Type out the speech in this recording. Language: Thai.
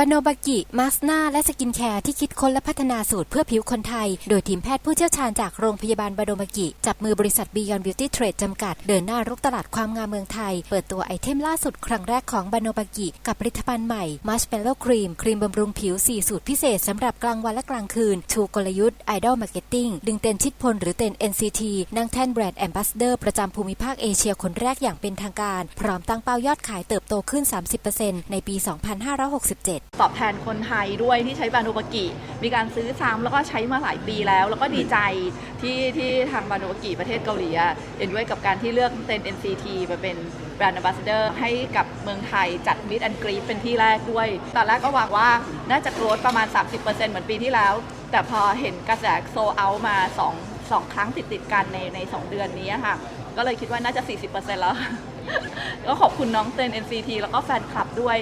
บาโนบากิ มาสนาและสกินแคร์ที่คิดค้นและพัฒนาสูตรเพื่อผิวคนไทย โดยทีมแพทย์ผู้เชี่ยวชาญจากโรงพยาบาลบาโนบากิ จับมือบริษัท Beyond Beauty Trade จำกัด เดินหน้ารุกตลาดความงามเมืองไทย เปิดตัวไอเทมล่าสุดครั้งแรกของบาโนบากิ กับผลิตภัณฑ์ใหม่ Marshmallow Cream ครีมบำรุงผิว 4 สูตรพิเศษสำหรับกลางวันและกลางคืน ชูกลยุทธ์ Idol Marketing ดึงเต็นชิดพลหรือเต็น NCT นั่งแท่นแบรนด์แอมบาสเดอร์ประจำภูมิภาคเอเชียคนแรกอย่างเป็นทางการ พร้อมตั้งเป้ายอดขายเติบโตขึ้น 30%ในปี 2567ตอบแทนคนไทยด้วยที่ใช้บานุบากิมีการซื้อซ้ำแล้วก็ใช้มาหลายปีแล้ว แล้วก็ดีใจที่ที่ทางบานุบากิประเทศเกาหลีเห็นด้วยกับการที่เลือกเต็น NCT มาเป็นแบรนด์ a m b a s s a d o r ให้กับเมืองไทยจัดมิดแอนกรีเป็นที่แรกด้วย ตอนแรกก็หวังว่าน่าจะโกรธประมาณ 30%เหมือนปีที่แล้ว แต่พอเห็นกระแสโซเอามา 2 2 ครั้งติดติดกันในใน 2 เดือนนี้ค่ะ ก็เลยคิดว่าน่าจะ 40%แล้ว ก็ขอบคุณน้องเต็น NCT แล้วก็แฟนคลับด้วย